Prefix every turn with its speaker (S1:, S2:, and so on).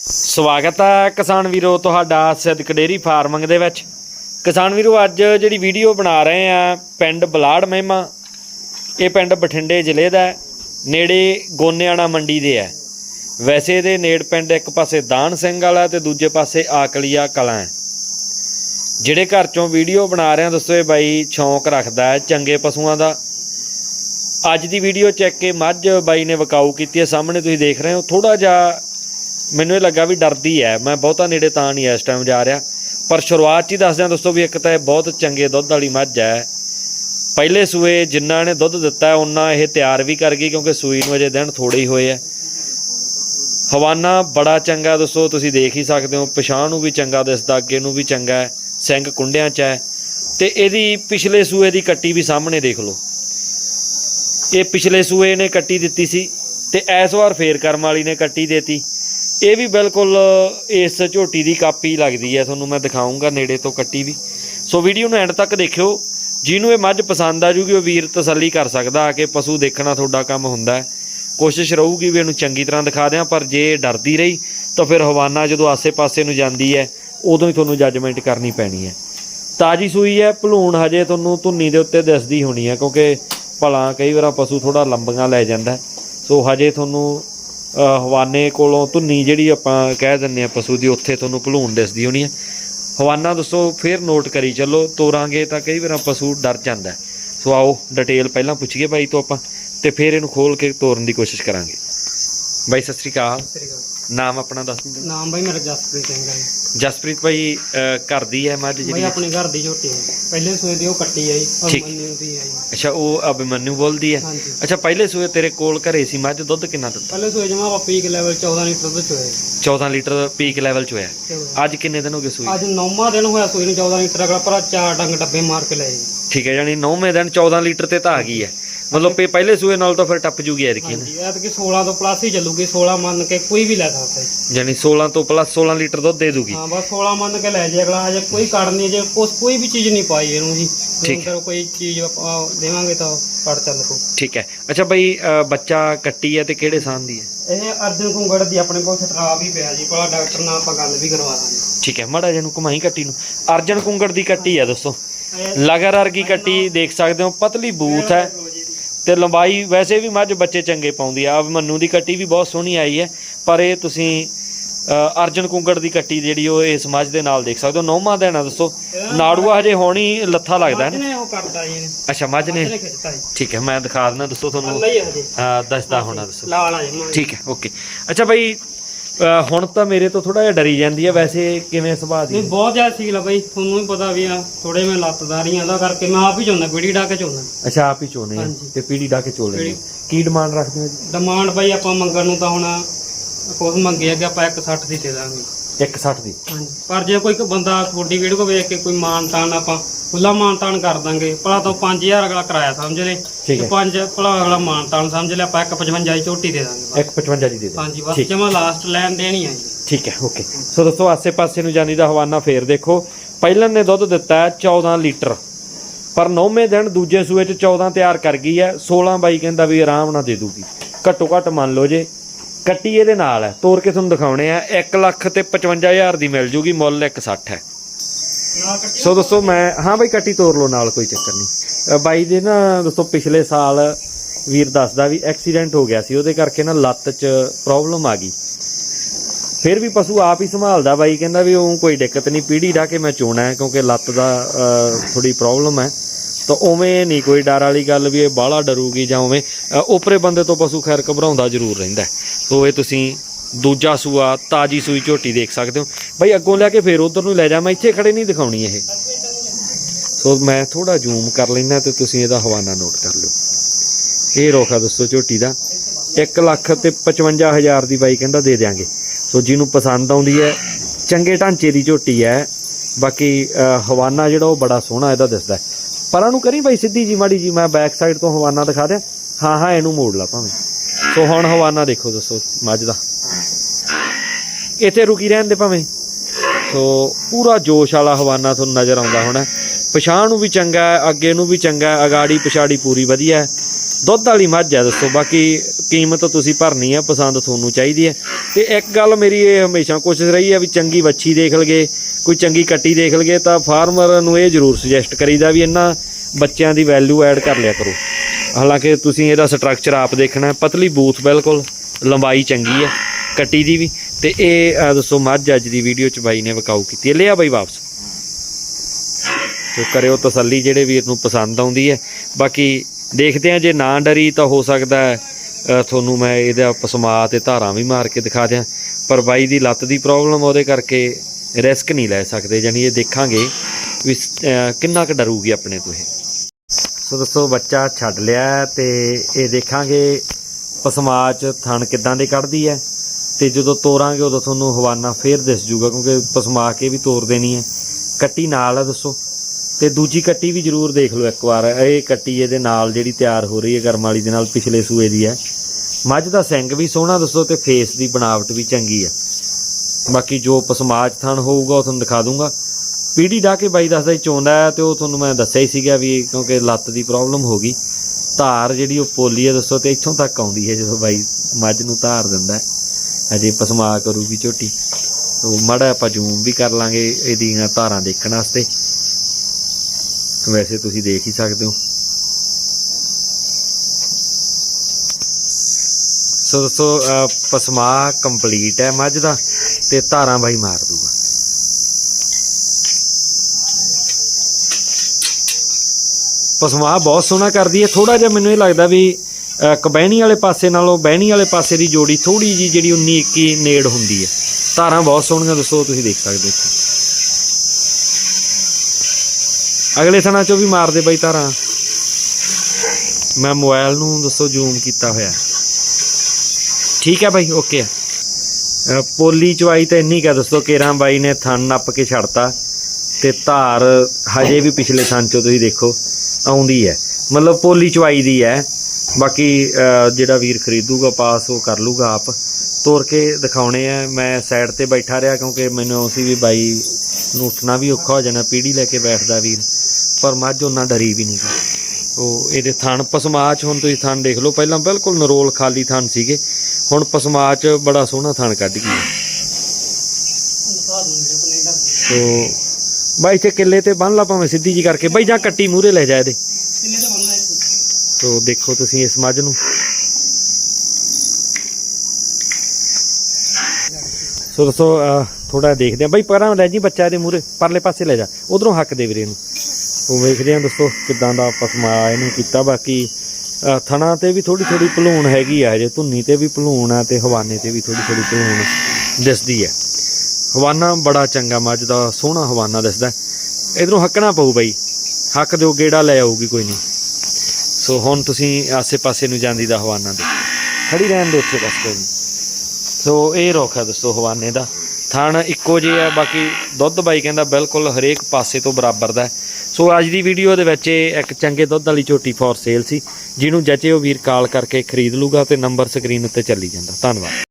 S1: ਸਵਾਗਤ ਹੈ ਕਿਸਾਨ ਵੀਰੋ ਤੁਹਾਡਾ ਸਿੱਧਕ ਡੇਰੀ ਫਾਰਮਿੰਗ ਦੇ ਵਿੱਚ। ਕਿਸਾਨ ਵੀਰੋ, ਅੱਜ ਜਿਹੜੀ ਵੀਡੀਓ ਬਣਾ ਰਹੇ ਆ, ਪਿੰਡ ਬਲਾੜ ਮਹਿਮਾ, ਇਹ ਪਿੰਡ ਬਠਿੰਡੇ ਜ਼ਿਲ੍ਹੇ ਦਾ ਨੇੜੇ ਗੋਨਿਆਣਾ ਮੰਡੀ ਦੇ ਹੈ। ਵੈਸੇ ਇਹਦੇ ਨੇੜ ਪਿੰਡ ਇੱਕ ਪਾਸੇ ਦਾਨ ਸਿੰਘ ਵਾਲਾ ਤੇ ਦੂਜੇ ਪਾਸੇ ਆਕਲੀਆ ਕਲਾਂ ਹੈ। ਜਿਹੜੇ ਘਰ ਚੋਂ ਵੀਡੀਓ ਬਣਾ ਰਹੇ ਆ ਦੋਸਤੋ ਇਹ ਬਾਈ ਸ਼ੌਂਕ ਰੱਖਦਾ ਹੈ ਚੰਗੇ ਪਸ਼ੂਆਂ ਦਾ। ਅੱਜ ਦੀ ਵੀਡੀਓ ਚੈੱਕ ਕੇ ਮੱਝ ਬਾਈ ਨੇ ਵਕਾਊ ਕੀਤੀ ਹੈ, ਸਾਹਮਣੇ ਤੁਸੀਂ ਦੇਖ ਰਹੇ ਹੋ ਥੋੜਾ ਜਿਹਾ ਮੈਨੂੰ ਇਹ ਲੱਗਾ ਵੀ ਡਰਦੀ ਹੈ। ਮੈਂ ਬਹੁਤਾ ਨੇੜੇ ਤਾਂ ਨਹੀਂ ਇਸ ਟਾਈਮ ਜਾ ਰਿਹਾ। ਪਰ ਸ਼ੁਰੂਆਤ 'ਚ ਹੀ ਦੱਸਦਿਆਂ ਦੋਸਤੋ ਵੀ ਇੱਕ ਤਾਂ ਇਹ ਬਹੁਤ ਚੰਗੇ ਦੁੱਧ ਵਾਲੀ ਮੱਝ ਹੈ। ਪਹਿਲੇ ਸੂਏ ਜਿੰਨਾ ਨੇ ਦੁੱਧ ਦਿੱਤਾ ਹੈ ਉਹਨਾਂ ਇਹ ਤਿਆਰ ਵੀ ਕਰ ਗਈ ਕਿਉਂਕਿ ਸੂਈ ਨੂੰ ਅਜੇ ਦਿਨ ਥੋੜੇ ਹੀ ਹੋਏ ਆ। ਹਵਾਨਾ ਬੜਾ ਚੰਗਾ ਦੋਸਤੋ, ਤੁਸੀਂ ਦੇਖ ਹੀ ਸਕਦੇ ਹੋ। ਪਛਾਣ ਨੂੰ ਵੀ ਚੰਗਾ ਦਿਸਦਾ ਅੱਗੇ ਨੂੰ ਵੀ ਚੰਗਾ ਹੈ। ਸਿੰਘ ਕੁੰਡਿਆਂ 'ਚ ਹੈ। ਤੇ ਇਹਦੀ ਪਿਛਲੇ ਸੂਏ ਦੀ ਕੱਟੀ ਵੀ ਸਾਹਮਣੇ ਦੇਖ ਲਓ। ਇਹ ਪਿਛਲੇ ਸੂਏ ਨੇ ਕੱਟੀ ਦਿੱਤੀ ਸੀ ਤੇ ਇਸ ਵਾਰ ਫੇਰ ਕਰਮ ਵਾਲੀ ਨੇ ਕੱਟੀ ਦੇਤੀ। ਇਹ ਵੀ ਬਿਲਕੁਲ ਇਸ ਝੋਟੀ ਦੀ ਕਾਪੀ ਲੱਗਦੀ ਹੈ, ਤੁਹਾਨੂੰ ਮੈਂ ਦਿਖਾਉਂਗਾ ਨੇੜੇ ਤੋਂ ਕੱਟੀ ਵੀ। ਸੋ ਵੀਡੀਓ ਨੂੰ ਐਂਡ ਤੱਕ ਦੇਖਿਓ। ਜਿਹਨੂੰ ਇਹ ਮੱਝ ਪਸੰਦ ਆ ਜੂਗੀ, ਉਹ ਵੀਰ ਤਸੱਲੀ ਕਰ ਸਕਦਾ, ਆ ਕੇ ਪਸ਼ੂ ਦੇਖਣਾ ਤੁਹਾਡਾ ਕੰਮ ਹੁੰਦਾ ਕੋਸ਼ਿਸ਼ ਰਹੂਗੀ ਵੀ ਇਹਨੂੰ ਚੰਗੀ ਤਰ੍ਹਾਂ ਦਿਖਾ ਦਿਆਂ, ਪਰ ਜੇ ਡਰਦੀ ਰਹੀ, ਤਾਂ ਫਿਰ ਹਵਾਨਾ ਜਦੋਂ ਆਸੇ-ਪਾਸੇ ਨੂੰ ਜਾਂਦੀ ਹੈ, ਉਦੋਂ ਹੀ ਤੁਹਾਨੂੰ ਜੱਜਮੈਂਟ ਕਰਨੀ ਪੈਣੀ ਹੈ। ਤਾਜੀ ਸੂਈ ਹੈ, ਭਲੂਣ ਹਜੇ ਤੁਹਾਨੂੰ ਧੁੰਨੀ ਦੇ ਉੱਤੇ ਦਿਸਦੀ ਹੋਣੀ ਹੈ, ਕਿਉਂਕਿ ਭਲਾ ਕਈ ਵਾਰ ਪਸ਼ੂ ਥੋੜਾ ਲੰਬੀਆਂ ਲੈ ਜਾਂਦਾ ਸੋ ਹਜੇ ਤੁਹਾਨੂੰ ਹਵਾਨੇ ਕੋਲੋਂ ਧੁੰਨੀ ਜਿਹੜੀ ਆਪਾਂ ਕਹਿ ਦਿੰਨੇ ਆ ਪਸ਼ੂ ਦੀ, ਉੱਥੇ ਤੁਹਾਨੂੰ ਭਲੂਣ ਦਿਸਦੀ ਹੋਣੀ ਹੈ। ਹਵਾਨਾ ਦੱਸੋ, ਫੇਰ ਨੋਟ ਕਰੀ ਚੱਲੋ, ਤੋਰਾਂਗੇ ਤਾਂ ਕਈ ਵਾਰ ਪਸ਼ੂ ਡਰ ਜਾਂਦਾ ਸੋ ਆਓ ਡਿਟੇਲ ਪਹਿਲਾਂ ਪੁੱਛੀਏ ਬਾਈ ਤੋਂ ਆਪਾਂ, ਤੇ ਫਿਰ ਇਹਨੂੰ ਖੋਲ ਕੇ ਤੋਰਨ ਦੀ ਕੋਸ਼ਿਸ਼ ਕਰਾਂਗੇ। ਬਾਈ, ਸਤਿ ਸ਼੍ਰੀ ਅਕਾਲ। ਸਤਿ ਸ੍ਰੀ ਅਕਾਲ। ਨਾਮ ਆਪਣਾ ਦੱਸ ਦਿਓ।
S2: ਨਾਮ ਬਾਈ ਮੇਰਾ ਜਸਪ੍ਰੀਤ ਸਿੰਘ ਹੈ ਜੀ।
S1: ਜਸਪ੍ਰੀਤ ਭਾਈ ਘਰ ਦੀ ਹੈ ਮੱਝ
S2: ਬਾਈ
S1: ਜਿਹੜੀ?
S2: ਆਪਣੇ ਘਰ ਦੀ ਝੋਟੀ ਹੈ। ਪਹਿਲੇ ਸੂਏ ਦੀ ਉਹ ਕੱਟੀ ਹੈ ਜੀ
S1: ਠੀਕ।
S2: ਮੰਨੂ ਦੀ ਹੈ ਜੀ
S1: ਅੱਛਾ ਉਹ ਅਭਿਮਨੂ ਬੋਲਦੀ ਹੈ।
S2: ਹਾਂਜੀ।
S1: ਅੱਛਾ ਪਹਿਲੇ ਸੂਏ ਤੇਰੇ ਕੋਲ ਘਰੇ ਸੀ ਮੱਝ ਦੁੱਧ ਕਿੰਨਾ ਦਿੱਤਾ?
S2: ਪਹਿਲੇ ਸੂਏ ਜਮਾ ਆਪਾਂ ਪੀਕ ਲੈਵਲ 14 ਲੀਟਰ ਦੁੱਧ ਚੋਇਆ ਜੀ।
S1: 14 ਲੀਟਰ ਪੀਕ ਲੈਵਲ ਚ ਹੋਇਆ ਅੱਜ ਕਿੰਨੇ ਦਿਨ ਹੋ ਗਏ ਸੂਈ?
S2: ਅੱਜ ਨੌਵਾਂ ਦਿਨ ਹੋਇਆ ਸੂਈ ਨੂੰ 14 ਲੀਟਰ ਅਗਲਾ ਪਰ ਚਾਰ ਡੰਗ ਡੱਬੇ ਮਾਰ ਕੇ ਲਏ ਜੀ
S1: ਠੀਕ ਹੈ ਜਾਨੀ 9ਵੇਂ ਦਿਨ 14 ਲੀਟਰ ਤੇ ਤਾਂ ਆ ਗਈ ਹੈ। ਮਤਲਬ ਪੇ ਪਹਿਲੇ ਸੂਏ ਨਾਲ ਤਾਂ ਫਿਰ ਟੱਪ ਜੂਗੀ ਐਤਕੀ। ਨਾ
S2: ਹਾਂਜੀ ਐਤਕੀ 16 ਤੋਂ ਪਲੱਸ ਹੀ ਚੱਲੂਗੀ 16 ਮੰਨ ਕੇ ਕੋਈ ਵੀ ਲੈ ਸਕਦਾ ਜੀ
S1: ਜਾਨੀ 16 ਤੋਂ ਪਲੱਸ 16 ਲੀਟਰ ਦੁੱਧ ਦੇ ਦੂਗੀ।
S2: ਹਾਂ ਬਸ 16 ਮੰਨ ਕੇ ਲੈ ਜੇ ਅਗਲਾ ਹਜੇ ਕੋਈ ਕੜ ਨਹੀਂ ਜੇ ਉਸ ਕੋਈ ਵੀ ਚੀਜ਼ ਨਹੀਂ ਪਾਈ ਇਹਨੂੰ ਜੀ
S1: ਠੀਕ
S2: ਅੰਦਰ ਕੋਈ ਚੀਜ਼ ਆਪਾਂ ਦੇਵਾਂਗੇ ਤਾਂ ਕੜ ਚੱਲ ਪੂ
S1: ਠੀਕ ਹੈ। ਅੱਛਾ ਬਈ ਅ, ਬੱਚਾ ਕੱਟੀ ਹੈ ਤੇ ਕਿਹੜੇ ਸਾਨ ਦੀ ਹੈ?
S2: ਇਹ ਅਰਜਨ ਕੁੰਗੜ ਦੀ ਆਪਣੇ ਕੋਲ ਛਟਰਾ ਵੀ ਪਿਆ ਜੀ ਭਲਾ ਡਾਕਟਰ ਨਾਲ ਆਪਾਂ ਗੱਲ ਵੀ ਕਰਵਾ ਦਾਂਗੇ।
S1: ਠੀਕ ਹੈ ਮੜਾ ਜਿਹਨੂੰ ਘੁਮਾਈ ਕੱਟੀ ਨੂੰ। ਅਰਜਨ ਕੁੰਗੜ ਦੀ ਕੱਟੀ ਹੈ ਦੋਸਤੋ। ਲਗਾਤਾਰ ਵਰਗੀ ਕੱਟੀ ਦੇਖ ਸਕਦੇ ਹੋ ਪਤਲੀ ਬੂਥ ਹੈ। ਤੇ ਲੰਬਾਈ ਵੈਸੇ ਵੀ ਮੱਝ ਬੱਚੇ ਚੰਗੇ ਪਾਉਂਦੀ ਆ। ਮੰਨੂ ਦੀ ਕੱਟੀ ਵੀ ਬਹੁਤ ਸੋਹਣੀ ਆਈ ਹੈ ਪਰ ਇਹ ਤੁਸੀਂ ਅਰਜਨ ਕੁੰਗੜ ਦੀ ਕੱਟੀ ਜਿਹੜੀ ਉਹ ਇਸ ਮੱਝ ਦੇ ਨਾਲ ਦੇਖ ਸਕਦੇ ਹੋ। ਨੌਵਾਂ ਦਿਨ ਆ ਦੋਸਤੋ ਨਾੜੂਆ ਹਜੇ ਹੋਣੀ ਲੱਥਾ ਲੱਗਦਾ ਹੈ ਨਾ?
S2: ਨੇ ਉਹ ਕਰਦਾ ਜੀ ਇਹਨੇ।
S1: ਅੱਛਾ ਮੱਝ ਨੇ? ਠੀਕ ਹੈ ਮੈਂ ਦਿਖਾ ਦਿੰਦਾ ਦੱਸੋ ਤੁਹਾਨੂੰ।
S2: ਹੀ
S1: ਦੱਸਦਾ ਹੋਣਾ ਦੱਸੋ। ਠੀਕ ਹੈ ਓਕੇ। ਅੱਛਾ ਅ, ਹੁਣ ਤਾਂ ਮੇਰੇ ਤੋਂ ਥੋੜਾ ਜਿਹਾ ਡਰੀ ਜਾਂਦੀ ਹੈ ਵੈਸੇ ਕਿਵੇਂ ਸੁਭਾਅ
S2: ਨਹੀਂ
S1: ਦੀ
S2: ਬਹੁਤ ਜ਼ਿਆਦਾ ਸੀਲ ਆ ਬਈ ਤੁਹਾਨੂੰ ਵੀ ਪਤਾ ਵੀ ਆ ਥੋੜੇ ਮੈਂ ਲੱਤਦਾਰੀਆਂ ਦਾ ਕਰਕੇ ਮੈਂ ਆਪ ਹੀ ਚਾਹੁੰਦਾ ਵੀੜੀ ਡਾ ਕੇ ਚਾਹੁੰਦਾ
S1: ਅੱਛਾ ਆਪ ਹੀ ਆ?
S2: ਹਾਂਜੀ।
S1: ਤੇ ਪੀੜੀ ਡਾ ਕੇ ਚੋ ਲੈਂਦੇ
S2: ਪੀੜੀ।
S1: ਕੀ ਡਿਮਾਂਡ ਰੱਖਦੇ ਹੋ ਜੀ?
S2: ਡਿਮਾਂਡ ਬਈ ਆਪਾਂ ਮੰਗਣ ਨੂੰ ਤਾਂ ਹੁਣ ਕੁਝ ਮੰਗੇ ਅੱਗੇ ਆਪਾਂ 160 ਦੀ ਦੇ ਦਾਂਗੇ।
S1: 160 ਦੀ।
S2: ਹਾਂਜੀ। ਪਰ ਜੇ ਕੋਈ ਬੰਦਾ ਤੁਹਾਡੀ ਵੀਡੀਓ ਕੋ ਵੇਖ ਕੇ ਕੋਈ ਮਾਨ ਤਾਨ ਆਪਾਂ ਖੁੱਲਾ ਮਾਨ ਤਾਨ ਕਰ ਦਾਂਗੇ। ਭਲਾ ਤਾਂ 5000 ਅਗਲਾ ਕਿਰਾਇਆ ਸਮਝ ਲੈ
S1: ਠੀਕ ਹੈ।
S2: 5 ਭਲਾ ਅਗਲਾ ਮਾਨ ਤਾਨ ਸਮਝ ਲੈ ਆਪਾਂ 155 ਦੀ ਝੋਟੀ ਦੇ ਦਾਂਗੇ
S1: 155 ਦੀ ਦੇ ਦੇ
S2: ਹਾਂਜੀ ਬਸ
S1: ਠੀਕ।
S2: ਜਮਾ ਲਾਸਟ ਲੈਣ ਦੇਣੀ ਆ ਜੀ।
S1: ਠੀਕ ਹੈ ਓਕੇ। ਸੋ ਦੋਸਤੋ ਆਸੇ-ਪਾਸੇ ਨੂੰ ਜਾਣੀ ਦਾ ਹਵਾਨਾ ਫੇਰ ਦੇਖੋ। ਪਹਿਲਨ ਨੇ ਦੁੱਧ ਦਿੱਤਾ ਹੈ 14 ਲੀਟਰ ਪਰ ਨੌਵੇਂ ਦਿਨ ਦੂਜੇ ਸੂਏ 'ਚ 14 ਤਿਆਰ ਕਰ ਗਈ ਹੈ। 16 ਬਾਈ ਕਹਿੰਦਾ ਵੀ ਆਰਾਮ ਨਾਲ ਦੇ ਦੂਗੀ। ਘੱਟੋ ਘੱਟ ਮੰਨ ਲਓ ਜੇ ਕੱਟੀ ਇਹਦੇ ਨਾਲ। ਹੈ ਤੋਰ ਕੇ ਤੁਹਾਨੂੰ ਦਿਖਾਉਣੇ ਆ। 1 ਲੱਖ ਤੇ 55000 ਦੀ ਮਿਲ ਜੂਗੀ। ਮੁੱਲ 160 ਹੈ। ਸੋ ਦੋਸਤੋ ਮੈਂ ਹਾਂ ਬਾਈ ਕੱਟੀ ਤੋਰ ਲਓ ਨਾਲ ਕੋਈ ਚੱਕਰ ਨਹੀਂ। ਬਾਈ ਦੇ ਨਾ ਦੋਸਤੋ ਪਿਛਲੇ ਸਾਲ ਵੀਰ ਦੱਸਦਾ ਵੀ ਐਕਸੀਡੈਂਟ ਹੋ ਗਿਆ ਸੀ। ਉਹਦੇ ਕਰਕੇ ਨਾ ਲੱਤ 'ਚ ਪ੍ਰੋਬਲਮ ਆ ਗਈ। ਫਿਰ ਵੀ ਪਸ਼ੂ ਆਪ ਹੀ ਸੰਭਾਲਦਾ। ਬਾਈ ਕਹਿੰਦਾ ਵੀ ਉਹ ਕੋਈ ਦਿੱਕਤ ਨਹੀਂ। ਪੀੜੀ ਢਾ ਕੇ ਮੈਂ ਚੋਣਾ ਕਿਉਂਕਿ ਲੱਤ ਦਾ ਥੋੜੀ ਪ੍ਰੋਬਲਮ ਹੈ। ਤਾਂ ਉਵੇਂ ਨਹੀਂ ਕੋਈ ਡਰ ਵਾਲੀ ਗੱਲ ਵੀ ਇਹ ਬਾਹਲਾ ਡਰੂਗੀ ਜਾਂ ਉਵੇਂ। ਅ, ਉਪਰੇ ਬੰਦੇ ਤੋਂ ਪਸ਼ੂ ਖੈਰ ਘਬਰਾਉਂਦਾ ਜ਼ਰੂਰ ਰਹਿੰਦਾ ਸੋ ਇਹ ਤੁਸੀਂ ਦੂਜਾ ਸੂਆ, ਤਾਜੀ ਸੂਈ ਝੋਟੀ ਦੇਖ ਸਕਦੇ ਹੋ। ਬਾਈ ਅੱਗੋਂ ਲੈ ਕੇ ਫੇਰ ਉਧਰ ਨੂੰ ਲੈ ਜਾ, ਮੈਂ ਇੱਥੇ ਖੜੇ ਨਹੀਂ ਦਿਖਾਉਣੀ ਇਹ। ਸੋ ਮੈਂ ਥੋੜਾ ਜ਼ੂਮ ਕਰ ਲੈਣਾ ਤੇ ਤੁਸੀਂ ਇਹਦਾ ਹਵਾਨਾ ਨੋਟ ਕਰ ਲਿਓ। ਇਹ ਰੋਖਾ ਦੋਸਤੋ ਝੋਟੀ ਦਾ। 1 ਲੱਖ ਤੇ 55000 ਦੀ ਬਾਈ ਕਹਿੰਦਾ ਦੇ ਦਿਆਂਗੇ। ਸੋ ਜਿਹਨੂੰ ਪਸੰਦ ਆਉਂਦੀ ਹੈ, ਚੰਗੇ ਢਾਂਚੇ ਦੀ ਝੋਟੀ ਹੈ। ਬਾਕੀ ਹਵਾਨਾ ਜਿਹੜਾ ਉਹ ਬੜਾ ਸੋਹਣਾ ਇਹਦਾ ਦਿਸਦਾ ਹੈ। ਪਰਾਂ ਨੂੰ ਕਰੀ ਬਾਈ ਸਿੱਧੀ ਜੀ ਮਾੜੀ ਜੀ ਮੈਂ ਬੈਕ ਸਾਈਡ ਤੋਂ ਹਵਾਨਾ ਦਿਖਾ ਦਿਆਂ। ਹਾਂ ਹਾਂ, ਇਹਨੂੰ ਮੋੜ ਲਾ ਭਾਵੇਂ। ਸੋ ਹੁਣ ਹਵਾਨਾ ਦੇਖੋ ਦੋਸਤੋ ਮੱਝ ਦਾ। ਇੱਥੇ ਰੁਕੀ ਰਹਿਣ ਦੇ ਭਾਵੇਂ। ਸੋ, ਪੂਰਾ ਜੋਸ਼ ਵਾਲਾ ਹਵਾਨਾ ਤੁਹਾਨੂੰ ਨਜ਼ਰ ਆਉਂਦਾ ਹੋਣਾ। ਪਛਾਣ ਨੂੰ ਵੀ ਚੰਗਾ ਹੈ, ਅੱਗੇ ਨੂੰ ਵੀ ਚੰਗਾ ਹੈ, ਅਗਾੜੀ ਪਛਾੜੀ ਪੂਰੀ ਵਧੀਆ ਹੈ। ਦੁੱਧ ਵਾਲੀ ਮੱਝ ਹੈ ਦੱਸੋ, ਬਾਕੀ ਕੀਮਤ ਤੁਸੀਂ ਭਰਨੀ ਹੈ, ਪਸੰਦ ਤੁਹਾਨੂੰ ਚਾਹੀਦੀ ਹੈ। ਤੇ ਇੱਕ ਗੱਲ ਮੇਰੀ ਇਹ ਹਮੇਸ਼ਾ ਕੋਸ਼ਿਸ਼ ਰਹੀ ਹੈ ਵੀ ਚੰਗੀ ਵੱਛੀ ਦੇਖ ਲਗੇ ਕੋਈ ਚੰਗੀ ਕੱਟੀ ਦੇਖ ਲਗੇ ਤਾਂ ਫਾਰਮਰ ਨੂੰ ਇਹ ਜ਼ਰੂਰ ਸੁਜੈਸਟ ਕਰੀਦਾ ਵੀ ਇਹਨਾਂ ਬੱਚਿਆਂ ਦੀ ਵੈਲਿਊ ਐਡ ਕਰ ਲਿਆ ਕਰੋ। ਹਾਲਾਂਕਿ ਤੁਸੀਂ ਇਹਦਾ ਸਟਰਕਚਰ ਆਪ ਦੇਖਣਾ ਪਤਲੀ ਬੂਥ ਬਿਲਕੁਲ ਲੰਬਾਈ ਚੰਗੀ ਹੈ ਕੱਟੀ ਦੀ ਵੀ। ਤੇ ਇਹ ਦੱਸੋ ਮੱਝ ਅੱਜ ਦੀ ਵੀਡੀਓ ਚ ਬਾਈ ਨੇ ਵਿਕਾਊ ਕੀਤੀ ਹੈ। ਲਿਆ ਬਾਈ ਵਾਪਸ। ਤੇ ਕਰਿਓ ਤਸੱਲੀ ਜਿਹੜੇ ਵੀਰ ਨੂੰ ਪਸੰਦ ਆਉਂਦੀ ਹੈ। ਬਾਕੀ ਦੇਖਦੇ ਆ ਜੇ ਨਾ ਡਰੀ ਤਾਂ ਹੋ ਸਕਦਾ ਹੈ, ਤੁਹਾਨੂੰ ਮੈਂ ਇਹਦਾ ਪਸਮਾ ਤੇ ਧਾਰਾਂ ਵੀ ਮਾਰ ਕੇ ਦਿਖਾ ਦਿਆਂ। ਪਰ ਬਾਈ ਦੀ ਲੱਤ ਦੀ ਪ੍ਰੋਬਲਮ ਉਹਦੇ ਕਰਕੇ ਰਿਸਕ ਨਹੀਂ ਲੈ ਸਕਦੇ। ਜਾਨੀ ਇਹ ਦੇਖਾਂਗੇ ਵੀ ਕਿੰਨਾ ਕੁ ਡਰੂਗੀ ਆਪਣੇ ਤੋਂ ਇਹ। ਸੋ ਦੋਸਤੋ ਬੱਚਾ ਛੱਡ ਲਿਆ ਹੈ ਤੇ ਇਹ ਦੇਖਾਂਗੇ ਪਸਮਾ ਚ ਥਣ ਕਿੱਦਾਂ ਦੇ ਕੱਢਦੀ ਹੈ। ਤੇ ਜਦੋਂ ਤੋਰਾਂਗੇ, ਉਦੋਂ ਤੁਹਾਨੂੰ ਹਵਾਨਾ ਫੇਰ ਦਿਸ ਜੂਗਾ, ਕਿਉਂਕਿ ਪਸਮਾ ਕੇ ਵੀ ਤੋਰ ਦੇਣੀ ਹੈ। ਕੱਟੀ ਨਾਲ ਹੈ, ਦੱਸੋ। ਤੇ ਦੂਜੀ ਕੱਟੀ ਵੀ ਜਰੂਰ ਦੇਖ ਲਓ ਇੱਕ ਵਾਰ। ਇਹ ਕੱਟੀ ਇਹਦੇ ਨਾਲ ਜਿਹੜੀ ਤਿਆਰ ਹੋ ਰਹੀ ਹੈ, ਗਰਮ ਵਾਲੀ ਦੇ ਨਾਲ, ਪਿਛਲੇ ਸੂਏ ਦੀ ਹੈ। ਮੱਝ ਦਾ ਸਿੰਗ ਵੀ ਸੋਹਣਾ, ਦੱਸੋ, ਤੇ ਫੇਸ ਦੀ ਬਣਾਵਟ ਵੀ ਚੰਗੀ ਹੈ। ਬਾਕੀ ਜੋ ਪਸਮਾਜ ਥਣ ਹੋਊਗਾ, ਉਹ ਤੁਹਾਨੂੰ ਦਿਖਾ ਦੂੰਗਾ। ਪੀੜੀ ਡਾ ਕੇ ਬਾਈ ਦੱਸਦਾ ਹੀ ਚੋਂਦਾ ਹੈ ਤੇ ਉਹ ਤੁਹਾਨੂੰ ਮੈਂ ਦੱਸਿਆ ਹੀ ਸੀਗਾ ਵੀ ਕਿਉਂਕਿ ਲੱਤ ਦੀ ਪ੍ਰੋਬਲਮ ਹੋ ਗਈ। ਧਾਰ ਜਿਹੜੀ ਉਹ ਪੋਲੀ ਹੈ ਦੱਸੋ ਤੇ ਇੱਥੋਂ ਤੱਕ ਆਉਂਦੀ ਹੈ ਜਦੋਂ ਬਾਈ ਮੱਝ ਨੂੰ ਧਾਰ ਦਿੰਦਾ ਹੈ। ਅਜੇ ਪਸਮਾ ਕਰੂਗੀ ਝੋਟੀ। ਉਹ ਮੜਾ ਆਪਾਂ ਜ਼ੂਮ ਵੀ ਕਰ ਲਾਂਗੇ ਇਹਦੀਆਂ ਧਾਰਾਂ ਦੇਖਣ ਵਾਸਤੇ। ਵੈਸੇ ਤੁਸੀਂ ਦੇਖ ਹੀ ਸਕਦੇ ਹੋ। ਸੋ ਦੋਸਤੋ ਪਸਮਾ ਕੰਪਲੀਟ ਹੈ ਮੱਝ ਦਾ ਤੇ ਧਾਰਾਂ ਬਾਈ ਮਾਰ ਦੂਗਾ। ਪਸਮਾ ਬਹੁਤ ਸੋਹਣਾ ਕਰਦੀ ਹੈ। ਥੋੜਾ ਜਿਹਾ ਮੈਨੂੰ ਇਹ ਲੱਗਦਾ ਵੀ ਅਹ, ਕਬਹਿਣੀ ਵਾਲੇ ਪਾਸੇ ਨਾਲੋਂ ਬਹਿਣੀ ਵਾਲੇ ਪਾਸੇ ਦੀ ਜੋੜੀ ਥੋੜੀ ਜੀ ਜਿਹੜੀ 19 21 ਨੇੜ ਹੁੰਦੀ ਹੈ। ਧਾਰਾਂ ਬਹੁਤ ਸੋਹਣੀਆਂ ਦੋਸਤੋ ਤੁਸੀਂ ਦੇਖ ਸਕਦੇ ਹੋ ਅਗਲੇ ਥਣਾ ਚੋਂ ਵੀ ਮਾਰਦੇ ਬਾਈ ਧਾਰਾਂ। ਮੈਂ ਮੋਬਾਈਲ ਨੂੰ ਦੱਸੋ ਜ਼ੂਮ ਕੀਤਾ ਹੋਇਆ। ਠੀਕ ਹੈ ਬਾਈ ਓਕੇ। ਪੋਲੀ ਚਵਾਈ ਤਾਂ ਇੰਨੀ ਕਾ ਦੱਸੋ ਕੇਰਾਂ ਬਾਈ ਨੇ ਥਣ ਨੱਪ ਕੇ ਛੱਡਤਾ। ਤੇ ਧਾਰ ਹਜੇ ਵੀ ਪਿਛਲੇ ਥਣ ਚੋਂ ਤੁਸੀਂ ਦੇਖੋ। ਆਉਂਦੀ ਹੈ। ਮਤਲਬ ਪੋਲੀ ਚਵਾਈ ਦੀ ਹੈ। ਬਾਕੀ ਜਿਹੜਾ ਵੀਰ ਖਰੀਦੂਗਾ ਪਾਸ ਉਹ ਕਰ ਲੂਗਾ ਆਪ। ਤੋਰ ਕੇ ਦਿਖਾਉਣੇ ਆ। ਮੈਂ ਸਾਈਡ ਤੇ ਬੈਠਾ ਰਿਹਾ ਕਿਉਂਕਿ ਮੈਨੂੰ ਸੀ ਵੀ ਬਾਈ ਨੂੰ ਉੱਠਣਾ ਵੀ ਔਖਾ ਹੋ ਜਾਣਾ। ਪੀੜੀ ਲੈ ਕੇ ਬੈਠਦਾ ਵੀਰ। ਪਰ ਮੱਝ ਉਹਨਾਂ ਡਰੀ ਵੀ ਨਹੀਂ। ਉਹ ਇਹਦੇ ਥਣ ਪਸਮਾਚ ਹੁਣ ਤੁਸੀਂ ਥਣ ਦੇਖ ਲਓ। ਪਹਿਲਾਂ ਬਿਲਕੁਲ ਨਰੋਲ ਖਾਲੀ ਥਣ ਸੀਗੇ। ਹੁਣ ਪਸਮਾਚ ਬੜਾ ਸੋਹਣਾ ਥਣ ਕੱਢ ਗਈ। ਸੋ ਬਾਈ ਤੇ ਕਿੱਲੇ ਤੇ ਬੰਨ ਲਾ ਭਾਵੇਂ ਸਿੱਧੀ ਜੀ ਕਰਕੇ ਬਾਈ ਜਾਂ ਕੱਟੀ ਮੂਰੇ ਲੈ ਜਾ ਇਹਦੇ।
S2: ਹੈ
S1: ਸੋ ਦੇਖੋ ਤੁਸੀਂ ਇਸ ਮੱਝ ਨੂੰ। ਸੋ ਦੋਸਤੋ ਥੋੜਾ ਦੇਖਦੇ ਆ ਬਾਈ ਪਰਾਂ ਲੈ ਜੀ ਬੱਚਾ ਇਹਦੇ ਮੂਰੇ ਪਰਲੇ ਪਾਸੇ ਲੈ ਜਾ। ਉਧਰੋਂ ਹੱਕ ਦੇ ਵੀਰੇ ਨੂੰ। ਉਹ ਵੇਖਦੇ ਆ ਦੋਸਤੋ ਕਿਦਾਂ ਦਾ ਪਸਮਾ ਇਹਨੂੰ ਕੀਤਾ। ਬਾਕੀ ਥਣਾ ਤੇ ਵੀ ਥੋੜੀ ਥੋੜੀ ਭਲੂਣ ਹੈਗੀ ਆ ਹਜੇ ਧੁੰਨੀ ਤੇ ਵੀ ਭਲੂਣ ਆ ਤੇ ਹਵਾਨੇ ਤੇ ਵੀ ਥੋੜੀ ਥੋੜੀ ਭਲੂਣ ਦਿਸਦੀ ਹੈ ਹਵਾਨਾ ਬੜਾ ਚੰਗਾ ਮੱਝ ਦਾ, ਸੋਹਣਾ ਹਵਾਨਾ ਦਿਸਦਾ। ਇਧਰੋਂ ਹੱਕਣਾ ਪਊ ਬਾਈ। ਹੱਕ ਦਿਓ, ਗੇੜਾ ਲੈ ਆਊਗੀ, ਕੋਈ ਨਹੀਂ। ਸੋ ਹੁਣ ਤੁਸੀਂ ਆਸੇ-ਪਾਸੇ ਨੂੰ ਜਾਂਦੀ ਦਾ ਹਵਾਨਾ ਦੇ। ਖੜੀ ਰਹਿਣ ਦੇ ਉੱਥੇ ਬਸ, ਕੋਈ ਨੀ। ਸੋ ਇਹ ਰੋਖ ਹੈ ਦੋਸਤੋ, ਹਵਾਨੇ ਦਾ। ਥਣ ਇੱਕੋ ਜਿਹਾ ਹੈ ਬਾਕੀ ਦੁੱਧ ਬਾਈ ਕਹਿੰਦਾ ਬਿਲਕੁਲ ਹਰੇਕ ਪਾਸੇ ਤੋਂ ਬਰਾਬਰ ਦਾ। ਸੋ ਅੱਜ ਦੀ ਵੀਡੀਓ ਦੇ ਵਿੱਚ ਇਹ ਇੱਕ ਚੰਗੇ ਦੁੱਧ ਵਾਲੀ ਝੋਟੀ ਫੋਰ ਸੇਲ ਸੀ, ਜਿਹਨੂੰ ਜਚੇ ਉਹ ਵੀਰ ਕਾਲ ਕਰਕੇ ਖਰੀਦ ਲੂਗਾ ਤੇ ਨੰਬਰ ਸਕਰੀਨ ਉੱਤੇ ਚੱਲੀ ਜਾਂਦਾ। ਧੰਨਵਾਦ।